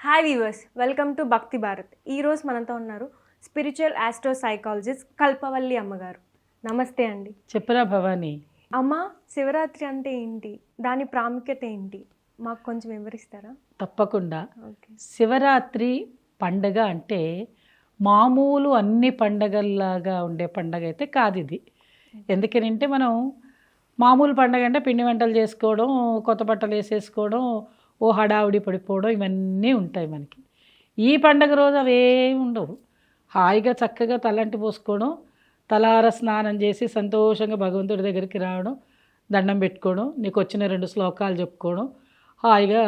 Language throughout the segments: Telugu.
హాయ్ వీవర్స్ వెల్కమ్ టు భక్తి భారత్ ఈరోజు మనతో ఉన్నారు స్పిరిచువల్ ఆస్ట్రో సైకాలజిస్ట్ కల్పవల్లి అమ్మగారు. నమస్తే అండి. చెప్పరా భవానీ? అమ్మ శివరాత్రి అంటే ఏంటి? దాని ప్రాముఖ్యత ఏంటి? మాకు కొంచెం వివరిస్తారా? తప్పకుండా. ఓకే. శివరాత్రి పండగ అంటే మామూలు అన్ని పండగల్లాగా ఉండే పండగ అయితే కాదు ఇది ఎందుకనంటే మనం మామూలు పండగ అంటే పిండి వంటలు చేసుకోవడం కొత్త బట్టలు వేసేసుకోవడం ఓ హడావుడి పడిపోవడం ఇవన్నీ ఉంటాయి మనకి. ఈ పండగ రోజు అవేమి ఉండవు. హాయిగా చక్కగా తలంటి పోసుకోవడం తలార స్నానం చేసి సంతోషంగా భగవంతుడి దగ్గరికి రావడం దండం పెట్టుకోవడం నీకు వచ్చిన రెండు శ్లోకాలు చెప్పుకోవడం హాయిగా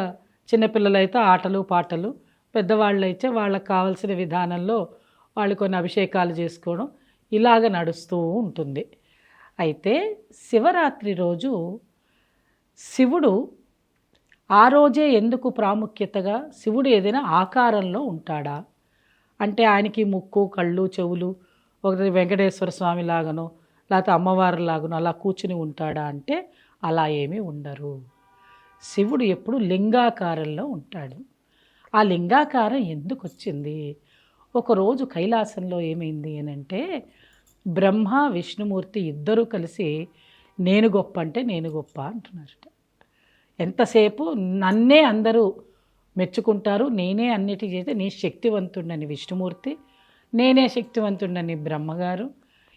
చిన్నపిల్లలైతే ఆటలు పాటలు పెద్దవాళ్ళు అయితే వాళ్ళకి కావాల్సిన విధానంలో వాళ్ళు కొన్ని అభిషేకాలు చేసుకోవడం ఇలాగ నడుస్తూ ఉంటుంది. అయితే శివరాత్రి రోజు శివుడు ఆ రోజే ఎందుకు ప్రాముఖ్యతగా శివుడు ఏదైనా ఆకారంలో ఉంటాడా? అంటే ఆయనకి ముక్కు కళ్ళు చెవులు ఒకటి వెంకటేశ్వర స్వామి లాగానో లేకపోతే అమ్మవారి లాగానో అలా కూర్చుని ఉంటాడా అంటే అలా ఏమీ ఉండరు. శివుడు ఎప్పుడు లింగాకారంలో ఉంటాడు. ఆ లింగాకారం ఎందుకు వచ్చింది ఒకరోజు కైలాసంలో ఏమైంది అని అంటే బ్రహ్మ విష్ణుమూర్తి ఇద్దరూ కలిసి నేను గొప్ప అంటే నేను గొప్ప అంటున్నారట. ఎంతసేపు నన్నే అందరూ మెచ్చుకుంటారు నేనే అన్నిటి చేస్తే నీ శక్తివంతుడని విష్ణుమూర్తి నేనే శక్తివంతుడని బ్రహ్మగారు.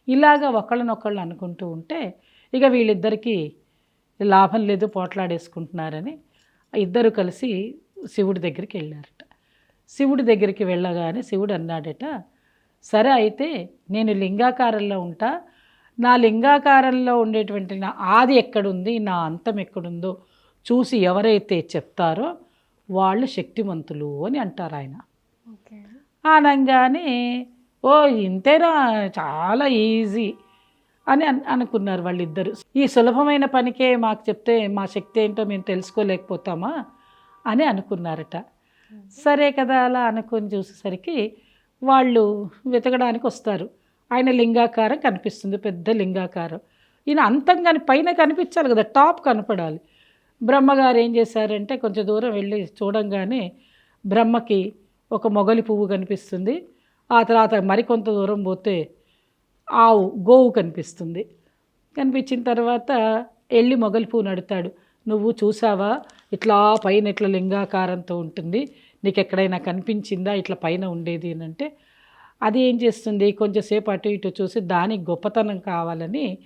ఇలాగా ఒకళ్ళనొకళ్ళు అనుకుంటూ ఉంటే ఇక వీళ్ళిద్దరికీ లాభం లేదు పోట్లాడేసుకుంటున్నారని ఇద్దరు కలిసి శివుడి దగ్గరికి వెళ్ళారట. శివుడి దగ్గరికి వెళ్ళగానే శివుడు అన్నాడట సరే అయితే నేను లింగాకారంలో ఉంటా. నా లింగాకారంలో ఉండేటువంటి నా ఆది ఎక్కడుంది? నా అంతం ఎక్కడుందో చూసి ఎవరైతే చెప్తారో వాళ్ళు శక్తివంతులు అని అంటారు ఆయన. అనగానే ఓ ఇంతేనా? చాలా ఈజీ అని అన్ అనుకున్నారు వాళ్ళిద్దరు. ఈ సులభమైన పనికే మాకు చెప్తే మా శక్తి ఏంటో మేము తెలుసుకోలేకపోతామా అని అనుకున్నారట. సరే కదా అలా అనుకొని చూసేసరికి వాళ్ళు వెతకడానికి వస్తారు. ఆయన లింగాకారం కనిపిస్తుంది పెద్ద లింగాకారం. ఈయన అంతం కానీ పైన కనిపించాలి కదా టాప్ కనపడాలి. బ్రహ్మగారు ఏం చేశారంటే కొంచెం దూరం వెళ్ళి చూడంగానే బ్రహ్మకి ఒక మొగలి పువ్వు కనిపిస్తుంది. ఆ తర్వాత మరికొంత దూరం పోతే ఆవు గోవు కనిపిస్తుంది. కనిపించిన తర్వాత వెళ్ళి మొగలి పువ్వు నడుతాడు. నువ్వు చూసావా? ఇట్లా పైన ఇట్లా లింగాకారంతో ఉంటుంది. నీకు ఎక్కడైనా కనిపించిందా? ఇట్లా పైన ఉండేది? అని అంటే అది ఏం చేస్తుంది? కొంచెంసేపు అటు ఇటు చూసి దానికి గొప్పతనం కావాలని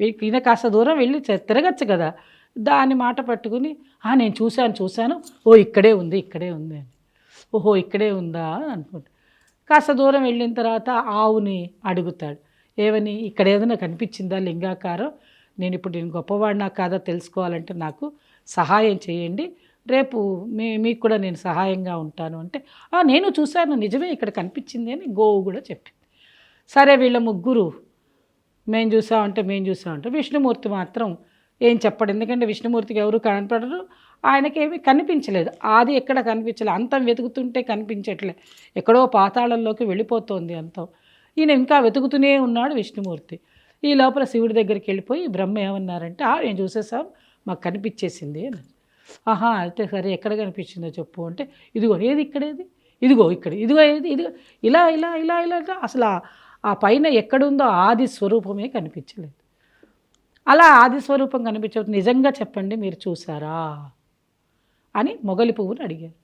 వీ- ఈయన కాస్త దూరం వెళ్ళి తిరగచ్చు కదా. దాని మాట పట్టుకుని "ఆ, నేను చూశాను చూశాను. ఓ ఇక్కడే ఉంది ఇక్కడే ఉంది. అని. ఓహో ఇక్కడే ఉందా? అనుకుంటా. కాస్త దూరం వెళ్ళిన తర్వాత ఆవుని అడుగుతాడు. ఏమని ఇక్కడ ఏదైనా కనిపించిందా లింగాకారం? నేను ఇప్పుడు నేను గొప్పవాడినా కాదా తెలుసుకోవాలంటే నాకు సహాయం చేయండి. రేపు మీ మీకు కూడా నేను సహాయంగా ఉంటాను. అంటే నేను చూశాను నిజమే ఇక్కడ కనిపించింది అని గోవు కూడా చెప్పింది. సరే వీళ్ళ ముగ్గురు మేము చూసామంటే మేము చూసామంటే విష్ణుమూర్తి మాత్రం ఏం చెప్పడు. ఎందుకంటే విష్ణుమూర్తికి ఎవరు కనపడరు. ఆయనకి ఏమీ కనిపించలేదు. ఆది ఎక్కడ కనిపించలేదు అంతం వెతుకుతుంటే కనిపించట్లే. ఎక్కడో పాతాళంలోకి వెళ్ళిపోతోంది అంతం. ఈయన ఇంకా వెతుకుతూనే ఉన్నాడు విష్ణుమూర్తి. ఈ లోపల శివుడి దగ్గరికి వెళ్ళిపోయి బ్రహ్మ ఏమన్నారంటే "ఆ, మేము చూసేసాం మాకు కనిపించేసింది అని. ఆహా అయితే సరే ఎక్కడ కనిపించిందో చెప్పు అంటే ఇదిగో ఏది ఇక్కడేది? ఇదిగో ఇక్కడ. ఇదిగో ఏది? ఇదిగో. ఇలా ఇలా ఇలా ఇలా ఇలా అసలు ఆ పైన ఎక్కడుందో ఆది స్వరూపమే కనిపించలేదు. అలా ఆది స్వరూపం కనిపించదు నిజంగా చెప్పండి మీరు చూసారా అని మొగలి పువ్వుని అడిగారు.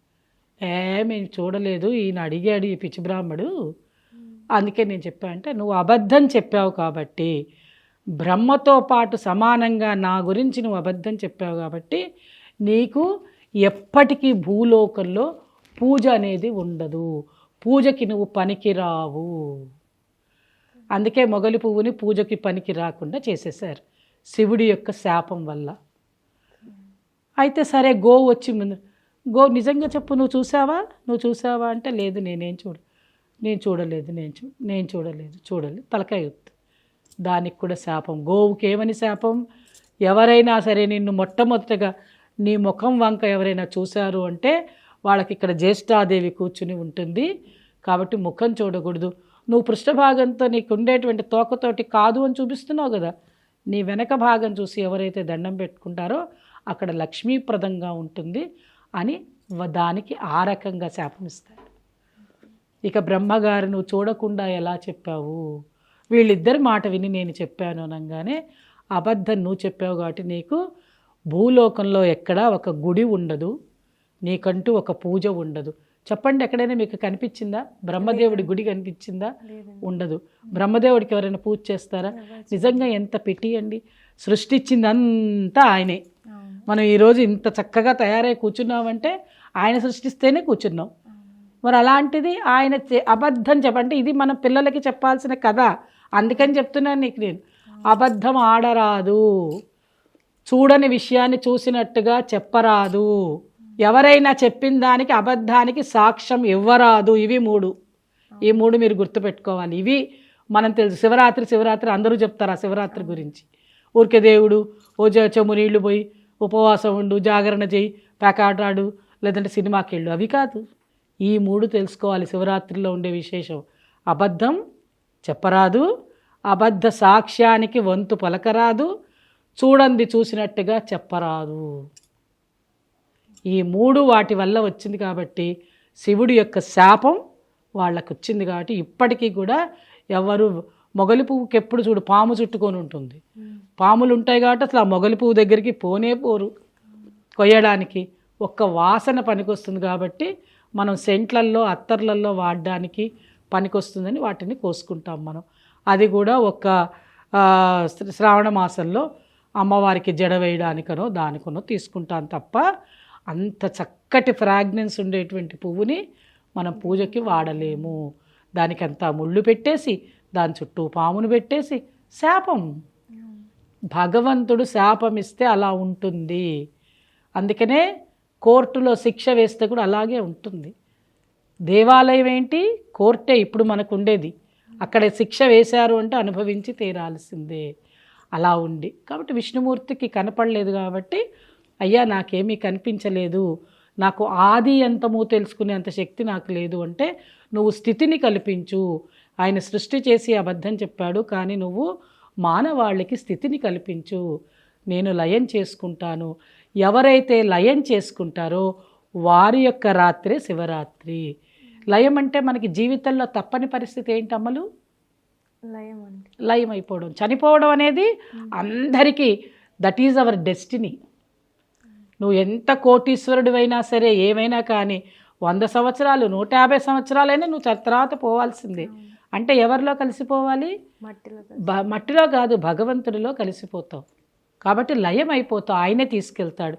ఏ మేము చూడలేదు ఈయన అడిగాడు ఈ పిచ్చి బ్రాహ్మడు. అందుకే నేను చెప్పా అంటే నువ్వు అబద్ధం చెప్పావు కాబట్టి బ్రహ్మతో పాటు సమానంగా నా గురించి నువ్వు అబద్ధం చెప్పావు కాబట్టి నీకు ఎప్పటికీ భూలోకంలో పూజ అనేది ఉండదు. పూజకి నువ్వు పనికిరావు. అందుకే మొగలి పువ్వుని పూజకి పనికి రాకుండా చేసేశారు. శివుడి యొక్క శాపం వల్ల. అయితే సరే గో వచ్చి ముందు గో నిజంగా చెప్పు నువ్వు చూసావా? నువ్వు చూసావా అంటే లేదు నేనేం చూడ నేను చూడలేదు నేను చూ నేను చూడలేదు చూడలేదు. తలకాయ దానికి కూడా శాపం. గోవుకి ఏమని శాపం? ఎవరైనా సరే నిన్ను మొట్టమొదటగా నీ ముఖం వంక ఎవరైనా చూశారు అంటే వాళ్ళకి ఇక్కడ జ్యేష్ఠాదేవి కూర్చుని ఉంటుంది. కాబట్టి ముఖం చూడకూడదు. నువ్వు పృష్ఠభాగంతో నీకు ఉండేటువంటి తోకతోటి కాదు అని చూపిస్తున్నావు కదా. నీ వెనక భాగం చూసి ఎవరైతే దండం పెట్టుకుంటారో అక్కడ లక్ష్మీప్రదంగా ఉంటుంది అని వ- దానికి ఆ రకంగా శాపమిస్తాడు ఇక బ్రహ్మగారు నువ్వు చూడకుండా ఎలా చెప్పావు? వీళ్ళిద్దరి మాట విని నేను చెప్పాను అనగానే అబద్ధం నువ్వు చెప్పావు కాబట్టి నీకు భూలోకంలో ఎక్కడా ఒక గుడి ఉండదు. నీకంటూ ఒక పూజ ఉండదు. చెప్పండి ఎక్కడైనా మీకు కనిపించిందా? బ్రహ్మదేవుడి గుడి కనిపించిందా? ఉండదు. బ్రహ్మదేవుడికి ఎవరైనా పూజ చేస్తారా? నిజంగా ఎంత పెట్టి అండి. సృష్టించిందంతా ఆయనే. మనం ఈరోజు ఇంత చక్కగా తయారై కూర్చున్నామంటే ఆయన సృష్టిస్తేనే కూర్చున్నాం. మరి అలాంటిది ఆయన అబద్ధం చెప్పంటే ఇది మన పిల్లలకి చెప్పాల్సిన కథ. అందుకని చెప్తున్నాను నీకు నేను. అబద్ధం ఆడరాదు. చూడని విషయాన్ని చూసినట్టుగా చెప్పరాదు. ఎవరైనా చెప్పిన దానికి అబద్ధానికి సాక్ష్యం ఇవ్వరాదు. ఇవి మూడు. ఈ మూడు మీరు గుర్తుపెట్టుకోవాలి. ఇవి మనం తెలుసు. శివరాత్రి శివరాత్రి అందరూ చెప్తారు ఆ శివరాత్రి గురించి. ఊరికే దేవుడు ఓ చెము నీళ్ళు పోయి ఉపవాసం ఉండు జాగరణ చేయి పెకాటాడు లేదంటే సినిమాకి వెళ్ళు. అవి కాదు. ఈ మూడు తెలుసుకోవాలి. శివరాత్రిలో ఉండే విశేషం. అబద్ధం చెప్పరాదు. అబద్ధ సాక్ష్యానికి వంతు పలకరాదు. చూడంది చూసినట్టుగా చెప్పరాదు. ఈ మూడు వాటి వల్ల వచ్చింది కాబట్టి శివుడి యొక్క శాపం వాళ్ళకు వచ్చింది కాబట్టి ఇప్పటికీ కూడా ఎవరు మొగలి పువ్వుకి ఎప్పుడు చూడు పాము చుట్టుకొని ఉంటుంది. పాములు ఉంటాయి కాబట్టి అసలు ఆ మొగలి పువ్వు దగ్గరికి పోనే పోరు. కొయ్యడానికి ఒక్క వాసన పనికొస్తుంది కాబట్టి మనం సెంట్లల్లో అత్తర్లల్లో వాడడానికి పనికొస్తుందని వాటిని కోసుకుంటాం మనం. అది కూడా ఒక శ్రావణ మాసంలో అమ్మవారికి జడ వేయడానికనో దానికనో తీసుకుంటాం తప్ప అంత చక్కటి ఫ్రాగ్నెన్స్ ఉండేటువంటి పువ్వుని మనం పూజకి వాడలేము. దానికంతా ముళ్ళు పెట్టేసి దాని చుట్టూ పామును పెట్టేసి శాపం. భగవంతుడు శాపం ఇస్తే అలా ఉంటుంది. అందుకనే కోర్టులో శిక్ష వేస్తే కూడా అలాగే ఉంటుంది. దేవాలయం ఏంటి? కోర్టే ఇప్పుడు మనకు ఉండేది అక్కడ శిక్ష వేశారు అంటే అనుభవించి తీరాల్సిందే. అలా ఉంది కాబట్టి విష్ణుమూర్తికి కనపడలేదు కాబట్టి అయ్యా నాకేమీ కనిపించలేదు. నాకు ఆది అంతము తెలుసుకునే అంత శక్తి నాకు లేదు అంటే నువ్వు స్థితిని కల్పించు. ఆయన సృష్టి చేసి అబద్ధం చెప్పాడు కానీ నువ్వు మానవాళికి స్థితిని కల్పించు. నేను లయం చేసుకుంటాను. ఎవరైతే లయం చేసుకుంటారో వారి యొక్క రాత్రే శివరాత్రి. లయం అంటే మనకి జీవితంలో తప్పని పరిస్థితి ఏంటి అమ్మలు? లయం అంటే లయం అయిపోవడం చనిపోవడం అనేది అందరికీ దట్ ఈజ్ అవర్ డెస్టినీ. నువ్వు ఎంత కోటీశ్వరుడివైనా సరే ఏమైనా కానీ వంద సంవత్సరాలు నూట యాభై సంవత్సరాలైనా నువ్వు తర్వాత పోవాల్సిందే. అంటే ఎవరిలో కలిసిపోవాలి? మట్టిలో కాదు భగవంతుడిలో కలిసిపోతావు. కాబట్టి లయం అయిపోతావు ఆయనే తీసుకెళ్తాడు.